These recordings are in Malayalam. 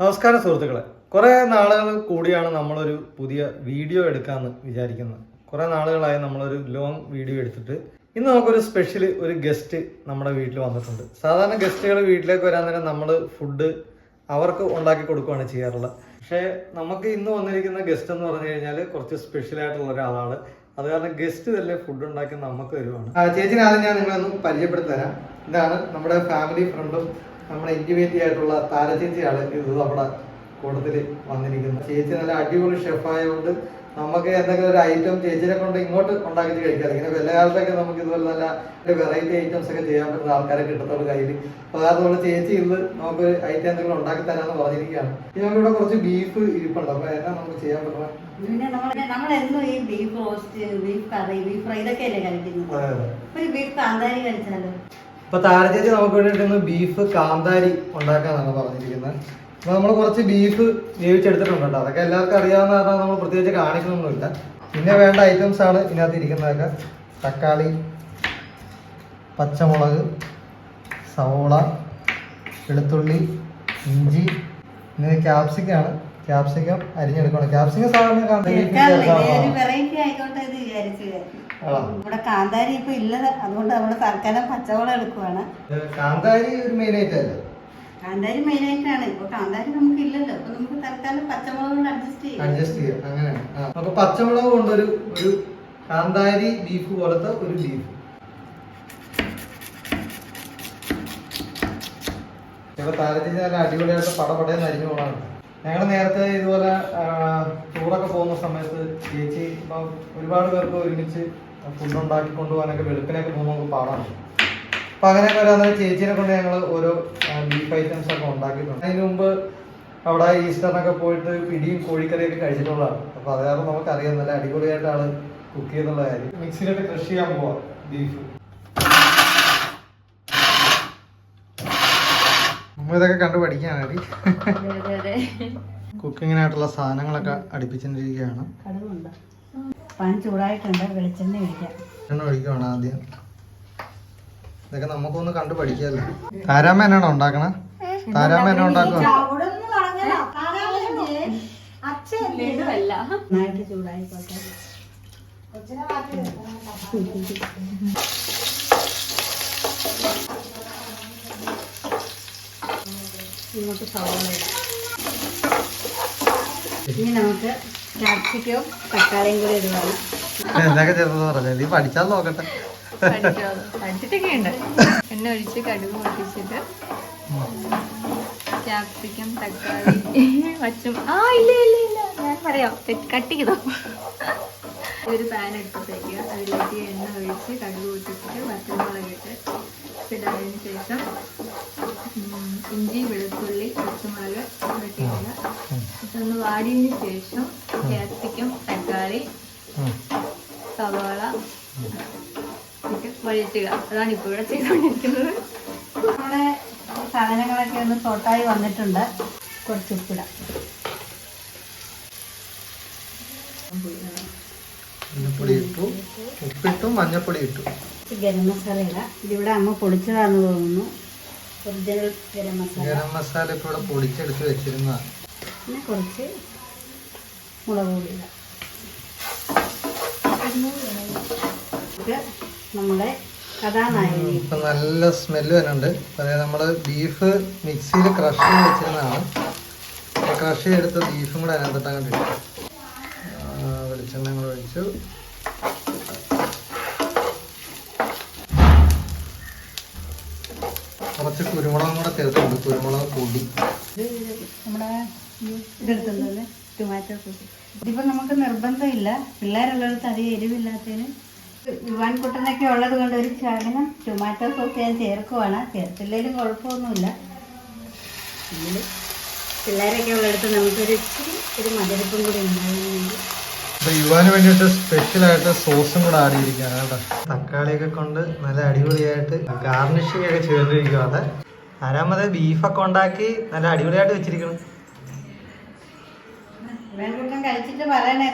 നമസ്കാരം സുഹൃത്തുക്കളെ. കുറേ നാളുകൾ കൂടിയാണ് നമ്മളൊരു പുതിയ വീഡിയോ എടുക്കാമെന്ന് വിചാരിക്കുന്നത്. കുറേ നാളുകളായി നമ്മളൊരു ലോങ് വീഡിയോ എടുത്തിട്ട് ഇന്ന് നമുക്കൊരു സ്പെഷ്യൽ ഒരു ഗസ്റ്റ് നമ്മുടെ വീട്ടിൽ വന്നിട്ടുണ്ട്. സാധാരണ ഗസ്റ്റുകൾ വീട്ടിലേക്ക് വരാൻ നേരം നമ്മൾ ഫുഡ് അവർക്ക് ഉണ്ടാക്കി കൊടുക്കുകയാണ് ചെയ്യാറുള്ളത്. പക്ഷേ നമുക്ക് ഇന്ന് വന്നിരിക്കുന്ന ഗസ്റ്റ് എന്ന് പറഞ്ഞു കഴിഞ്ഞാൽ കുറച്ച് സ്പെഷ്യൽ ആയിട്ടുള്ള ഒരാളാണ്. അത് കാരണം ഗസ്റ്റ് തന്നെ ഫുഡ് ഉണ്ടാക്കി നമുക്ക് തരുവാണ്. ചേച്ചിനെ ആദ്യം ഞാൻ നിങ്ങളൊന്ന് പരിചയപ്പെടുത്തി തരാം. ഇതാണ് നമ്മുടെ ഫാമിലി ഫ്രണ്ടും നമ്മുടെ ഇന്റിമേറ്റ് ആയിട്ടുള്ള താരചേച്ചിയാണ് ഇത് നമ്മുടെ കൂട്ടത്തിൽ വന്നിരിക്കുന്നത് ചേച്ചി നല്ല അടിപൊളി ഷെഫായതുകൊണ്ട് നമുക്ക് എന്തെങ്കിലും ഒരു ഐറ്റം ചേച്ചിനെ കൊണ്ട് ഇങ്ങോട്ട് ഉണ്ടാക്കി കഴിക്കാം. ഇങ്ങനെ വല്ല കാലത്തൊക്കെ നമുക്ക് ഇതുപോലെ നല്ല വെറൈറ്റി ഐറ്റംസ് ഒക്കെ ചെയ്യാൻ പറ്റുന്ന ആൾക്കാരെ കിട്ടത്തുള്ളൂ കയ്യിൽ അപ്പോൾ അതുപോലെ ചേച്ചി ഇന്ന് നമുക്ക് ഐറ്റം എന്തെങ്കിലും ഉണ്ടാക്കി തരാമെന്ന് പറഞ്ഞിരിക്കുകയാണ്. ഇനി നമുക്കിവിടെ കുറച്ച് ബീഫ് ഇരിപ്പുണ്ട്. അപ്പോൾ എന്നാ നമുക്ക് ചെയ്യാൻ പറ്റണം പിന്നെ നമ്മളെന്നും ഈ beef roast beef curry beef fry ഇതൊക്കെയല്ലേ കഴിക്കുന്നത്? ഒരു ബീഫ് കാന്താരി കഴിച്ചാലോ? ഇപ്പൊ താരചേച്ചി നമുക്ക് വേണ്ടിയിട്ട് ഇന്ന് ബീഫ് കാന്താരി ഉണ്ടാക്കാനാണ് പറഞ്ഞിരിക്കുന്നത്. അപ്പൊ നമ്മൾ കുറച്ച് ബീഫ് വേവിച്ചെടുത്തിട്ടുണ്ട് കേട്ടോ. അതൊക്കെ എല്ലാവർക്കും അറിയാവുന്ന കാരണം നമ്മൾ പ്രത്യേകിച്ച് കാണിക്കുന്നൊന്നുമില്ല. പിന്നെ വേണ്ട ഐറ്റംസ് ആണ് ഇതിനകത്ത് ഇരിക്കുന്നതൊക്കെ. തക്കാളി പച്ചമുളക് സവോള വെളുത്തുള്ളി ഇഞ്ചി പിന്നെ ക്യാപ്സിക്കാണ് ക്യാപ്സിക്കം അരിഞ്ഞെടുക്കണം. ക്യാപ്സിക്കം സാധാരണ ഇവിടെ കാന്താരി ഇപ്പൊ ഇല്ലത്. അതുകൊണ്ട് നമ്മൾ തൽക്കാലം പച്ചവളം എടുക്കുവാണ്. കാന്താരി ഒരു അല്ലേ? കാന്താരി മെയിൻ ആയിട്ടാണ് ഇപ്പൊ കാന്താരി നമുക്ക് ഇല്ലല്ലോ. അപ്പൊ നമുക്ക് തൽക്കാലം പച്ചമുളക് കൊണ്ട് അഡ്ജസ്റ്റ് ചെയ്യാം. അഡ്ജസ്റ്റ് ചെയ്യാം. അങ്ങനെയാണ്. അപ്പൊ പച്ചമുളക് കൊണ്ടൊരു ഒരു കാന്താരി ബീഫ് പോലത്തെ ഒരു ബീഫ് ചില താരത്തിന് നല്ല അടിപൊളിയായിട്ട് പടപടയെന്ന് അരിഞ്ഞു പോകാറുണ്ട് ഞങ്ങൾ നേരത്തെ ഇതുപോലെ ടൂറൊക്കെ പോകുന്ന സമയത്ത് ചേച്ചി ഇപ്പം ഒരുപാട് പേർക്ക് ഒരുമിച്ച് ഫുഡ് ഉണ്ടാക്കി കൊണ്ടുപോകാനൊക്കെ വെളുപ്പിനൊക്കെ പോകുമ്പോൾ നമുക്ക് പാടാണ്. അപ്പൊ അങ്ങനെയൊക്കെ വരാൻ ചേച്ചിനെ കൊണ്ട് ഞങ്ങൾ ഓരോ ബീഫ് ഐറ്റംസ് ഒക്കെ ഉണ്ടാക്കിയിട്ടുണ്ട്. അതിന് മുമ്പ് അവിടെ ഈസ്റ്ററിനൊക്കെ പോയിട്ട് പിടിയും കോഴിക്കറിയൊക്കെ കഴിച്ചിട്ടുള്ളതാണ്. അപ്പൊ അത് കാരണം നമുക്കറിയാം നല്ല അടിപൊളിയായിട്ടാണ് കുക്ക് ചെയ്യുന്നുള്ള കാര്യം. മിക്സിയിലൊക്കെ കൃഷി ചെയ്യാൻ പോവാം ബീഫ് ഇതൊക്കെ കണ്ടു പഠിക്കാനാണ് കുക്കിങ്ങിനായിട്ടുള്ള സാധനങ്ങളൊക്കെ അടുപ്പിച്ചിരിക്കുകയാണ്. പാൻ ചൂടായിട്ടുണ്ട് വെളിച്ചെണ്ണ ഒഴിക്കാം. എണ്ണ ഒഴിക്കുവാണ് ആദ്യം. ഇതൊക്കെ നമുക്കൊന്ന് കണ്ടു പഠിക്കാല്ലോ? താരാമ്മ എന്നാണോ ഉണ്ടാക്കണ? താരാമ്മ എന്നാ ഉണ്ടാക്കുക നന്നായിട്ട് ചൂടായിക്കോട്ടെ. ഇങ്ങോട്ട് സവാള ഇനി നമുക്ക് ക്യാപ്സിക്കവും തക്കാളിയും കൂടി ഇടുവാണ്. എന്തൊക്കെ ചെറുതെന്ന് പറഞ്ഞത് നീ പഠിച്ചാൽ നോക്കട്ടെ. പഠിച്ചിട്ടൊക്കെ ഉണ്ട്. എണ്ണ ഒഴിച്ച് കടുക് പൊട്ടിച്ചിട്ട് ക്യാപ്സിക്കം തക്കാളി പച്ചും ആ ഇല്ല ഇല്ല ഇല്ല. ഞാൻ പറയാം. കട്ടിക്കതോ ഒരു പാൻ എടുത്തേക്കുക അതിലേക്ക് എണ്ണ ഒഴിച്ച് കടുക് പൊട്ടിച്ചിട്ട് പച്ചമുളക് ഇട്ട് ഇടാതിന് ശേഷം ഇഞ്ചി വെളുത്തുള്ളി പച്ചമുളക് ഇതൊക്കെ ഇടുക ഇതൊന്ന് വാടിയതിന് ശേഷം ക്യാപ്സിക്കം തക്കാളി. സവാള ഇട്ട് വഴറ്റുക. അതാണ് ഇപ്പോൾ ഇവിടെ ചെയ്തുകൊണ്ടിരിക്കുന്നത്. നമ്മുടെ സാധനങ്ങളൊക്കെ ഒന്ന് തൊട്ടായി വന്നിട്ടുണ്ട്. കുറച്ച് ഉപ്പിടാം. മഞ്ഞപ്പൊടി ഇട്ടു. ഉപ്പിട്ടു മഞ്ഞപ്പൊടി ഇട്ടു. കുറച്ച് ഗരം മസാല ഇടാം. ഇതിവിടെ അമ്മ പൊടിച്ചതാണെന്ന് തോന്നുന്നു. ഒറിജിനൽ ഗരം മസാല. ഗരം മസാല ഇപ്പൊ ഇവിടെ പൊടിച്ചെടുത്ത് വെച്ചിരുന്നതാണ് പിന്നെ കുറച്ച് മുളക് പൊടി ഇടാം. നമ്മുടെ ഇപ്പൊ നല്ല സ്മെല്ല് വരുന്നുണ്ട്. അതായത് നമ്മൾ ബീഫ് മിക്സിയിൽ ക്രഷ് ചെയ്ത് വെച്ചിരുന്നതാണ്. ക്രഷ് ചെയ്തെടുത്ത ബീഫും കൂടെ അതിനകത്തോട്ട് അങ്ങോട്ട് ഇട്ടു വെളിച്ചെണ്ണ ഒഴിച്ചു. കുറച്ച് കുരുമുളകും കൂടെ ചേർത്തുണ്ട് കുരുമുളക് പൊടി. നമ്മുടെ ഇതെടുത്തുള്ളത് ടൊമാറ്റോ ഇതിപ്പോൾ നമുക്ക് നിർബന്ധമില്ല. പിള്ളേരുള്ളിടത്ത് അധികം എരിവില്ലാത്തതിന് യുവാൻ കുട്ടനൊക്കെ ഉള്ളത് കൊണ്ട് ഒരു ശകലം ടൊമാറ്റോ സോസ് ഞാൻ ചേർക്കുവാണ്. ചേർത്തില്ലെങ്കിലും കുഴപ്പമൊന്നുമില്ല. പിള്ളേരൊക്കെ ഉള്ളിടത്ത് നമുക്കൊരു ഇച്ചിരി ഒരു മധുരപ്പും കൂടി ഉണ്ടാകാൻ വേണ്ടി അപ്പൊ യുവാന് വേണ്ടിയിട്ട് സ്പെഷ്യൽ ആയിട്ട് സോസും കൂടെ ആഡ് ചെയ്തിരിക്കുകയാണ് കേട്ടോ. തക്കാളിയൊക്കെ കൊണ്ട് നല്ല അടിപൊളിയായിട്ട് ഗാർണിഷിംഗ് ഒക്കെ ചെയ്തിരിക്കുകയാണ് ആരാമത് ബീഫൊക്കെ ഉണ്ടാക്കി നല്ല അടിപൊളിയായിട്ട് വെച്ചിരിക്കണം കഴിച്ചിട്ട് പറയണേ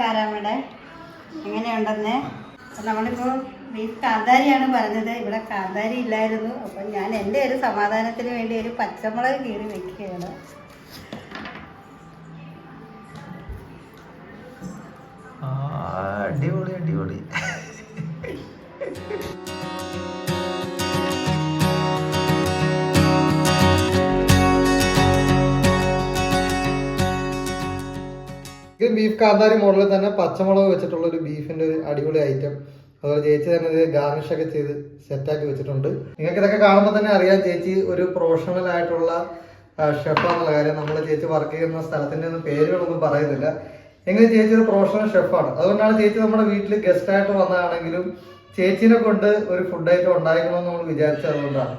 നമ്മളിപ്പോ ബീഫ് കാന്താരിയാണ് പറഞ്ഞത്. ഇവിടെ കാന്താരി ഇല്ലായിരുന്നു. അപ്പം ഞാൻ എന്റെ ഒരു സമാധാനത്തിന് വേണ്ടി ഒരു പച്ചമുളക് കീറി വെക്കുകയാണ്. അടിപൊളി അടിപൊളി. ബീഫ് കാന്താരി മോഡലിൽ തന്നെ പച്ചമുളക് വെച്ചിട്ടുള്ള ഒരു ബീഫിന്റെ ഒരു അടിപൊളി ഐറ്റം അതുപോലെ ചേച്ചി തന്നെ ഇത് ഗാർണിഷ് ഒക്കെ ചെയ്ത് സെറ്റാക്കി വെച്ചിട്ടുണ്ട്. നിങ്ങൾക്ക് ഇതൊക്കെ കാണുമ്പോൾ തന്നെ അറിയാം ചേച്ചി ഒരു പ്രൊഫഷണൽ ആയിട്ടുള്ള ഷെഫാന്നുള്ള കാര്യം. നമ്മൾ ചേച്ചി വർക്ക് ചെയ്യുന്ന സ്ഥലത്തിന്റെ ഒന്നും പേരുകളൊന്നും പറയുന്നില്ല. എങ്കിലും ചേച്ചി ഒരു പ്രൊഫഷണൽ ഷെഫാണ് അതുകൊണ്ടാണ് ചേച്ചി നമ്മുടെ വീട്ടിൽ ഗസ്റ്റ് ആയിട്ട് വന്നതാണെങ്കിലും ചേച്ചിനെ കൊണ്ട് ഒരു ഫുഡ് ഐറ്റം ഉണ്ടായിരിക്കണമെന്ന് നമ്മൾ വിചാരിച്ചത് അതുകൊണ്ടാണ്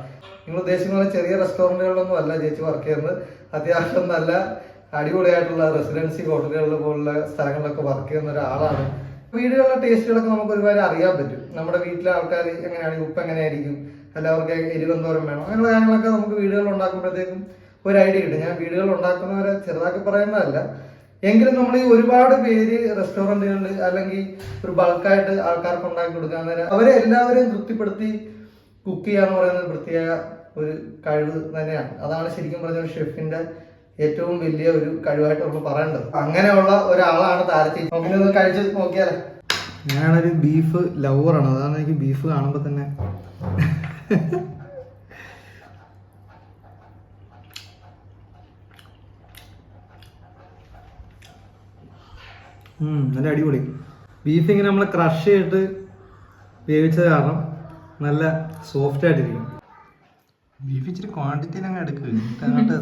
നിങ്ങൾ ഉദ്ദേശിക്കുന്ന ചെറിയ റെസ്റ്റോറന്റുകളിലൊന്നും അല്ല ചേച്ചി വർക്ക് ചെയ്യുന്നത്. അത്യാവശ്യം നല്ല അടിപൊളിയായിട്ടുള്ള റെസിഡൻസി ഹോട്ടലുകളിൽ പോലുള്ള സ്ഥലങ്ങളിലൊക്കെ വർക്ക് ചെയ്യുന്ന ഒരാളാണ്. വീടുകളിലെ ടേസ്റ്റുകളൊക്കെ നമുക്ക് ഒരുപാട് അറിയാൻ പറ്റും. നമ്മുടെ വീട്ടിലെ ആൾക്കാർ എങ്ങനെയാണ് ഉപ്പ് എങ്ങനെയായിരിക്കും എല്ലാവർക്കും എരിവെന്തോരം വേണം അങ്ങനെയുള്ള കാര്യങ്ങളൊക്കെ നമുക്ക് വീടുകളിൽ ഉണ്ടാക്കുമ്പോഴത്തേക്കും ഒരു ഐഡിയ കിട്ടും. ഞാൻ വീടുകളിൽ ഉണ്ടാക്കുന്നവരെ ചെറുതാക്കി പറയുന്നതല്ല. എങ്കിലും നമ്മൾ ഒരുപാട് പേര് റെസ്റ്റോറന്റുകളിൽ അല്ലെങ്കിൽ ഒരു ബൾക്കായിട്ട് ആൾക്കാർക്ക് ഉണ്ടാക്കി കൊടുക്കാൻ നേരം അവരെ എല്ലാവരെയും തൃപ്തിപ്പെടുത്തി കുക്ക് ചെയ്യാന്ന് പറയുന്നത് പ്രത്യേക ഒരു കഴിവ് തന്നെയാണ്. അതാണ് ശരിക്കും പറഞ്ഞ ഒരു ഷെഫിന്റെ ഏറ്റവും വലിയ ഒരു കഴിവായിട്ട് നമ്മൾ പറയേണ്ടത്. അങ്ങനെയുള്ള ഒരാളാണ് താരത്തി. നമുക്കിനൊന്ന് കഴിച്ച് നോക്കിയാലേ? ഞാനൊരു ബീഫ് ലവറാണ്. അതാണ് എനിക്ക് ബീഫ് കാണുമ്പോൾ തന്നെ. നല്ല അടിപൊളി. ബീഫ് ഇങ്ങനെ നമ്മൾ ക്രഷ് ചെയ്തിട്ട് വേവിച്ചത് കാരണം നല്ല സോഫ്റ്റ് ആയിട്ടിരിക്കും. ബീഫ് ഇച്ചിരി ക്വാണ്ടിറ്റിയിൽ അങ്ങ് എടുക്കുക അങ്ങോട്ട്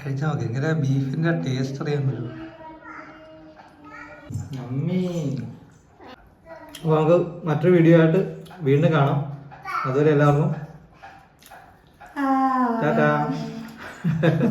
കഴിച്ചാൽ മതി. ഇങ്ങനെ ബീഫിന്റെ ടേസ്റ്റ് അറിയാൻ പറ്റും. അപ്പോൾ നമുക്ക് മറ്റൊരു വീഡിയോ ആയിട്ട് വീണ്ടും കാണാം. അതുവരെ എല്ലാവർക്കും ടാറ്റാ.